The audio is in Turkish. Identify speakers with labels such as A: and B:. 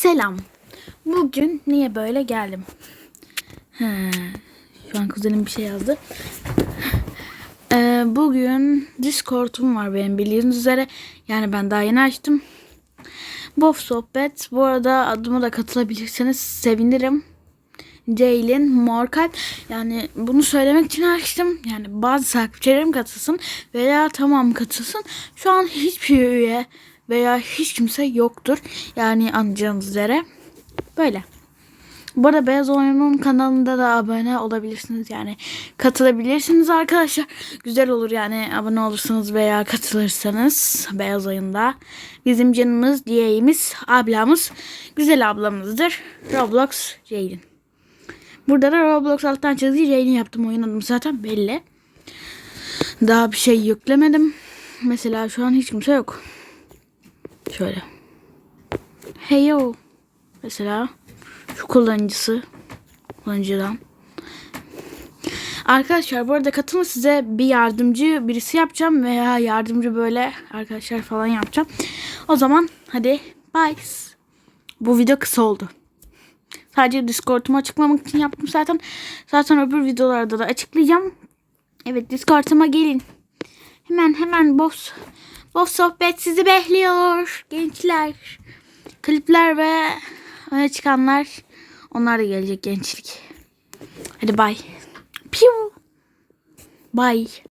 A: Selam. Bugün niye böyle geldim? He, şu an kuzenim bir şey yazdı. Ee, bugün Discord'um var benim bildiğiniz üzere. Yani ben daha yeni açtım. Bof sohbet. Bu arada adıma da katılabilirseniz sevinirim. Ceylin, Morkalp. Yani bunu söylemek için açtım. Yani bazı takipçilerim katılsın veya tamam katılsın. Şu an hiçbir üye veya hiç kimse yoktur. Yani anlayacağınız üzere. Böyle. Bu arada Beyaz Oyun'un kanalında da abone olabilirsiniz. Yani katılabilirsiniz arkadaşlar. Güzel olur yani abone olursanız veya katılırsanız Beyaz Oyun'da. Bizim canımız, diyeğimiz, ablamız, güzel ablamızdır. Roblox Ceylin. Burada da Roblox alttan çizgi Ceylin yaptım. Oyun adım zaten belli. Daha bir şey yüklemedim. Mesela şu an hiç kimse yok. Şöyle. Hey yo. Mesela şu kullanıcısı kullanıcıdan. Arkadaşlar bu arada katılın size bir yardımcı birisi yapacağım veya yardımcı böyle arkadaşlar falan yapacağım. O zaman hadi bye. Bu video kısa oldu. Sadece Discord'umu açıklamak için yaptım zaten. Zaten öbür videolarda da açıklayacağım. Evet Discord'uma gelin. Hemen hemen boss boss sohbet sizi bekliyor gençler. Klipler ve öne çıkanlar onlar da gelecek gençlik. Hadi bay. Piu. Bye.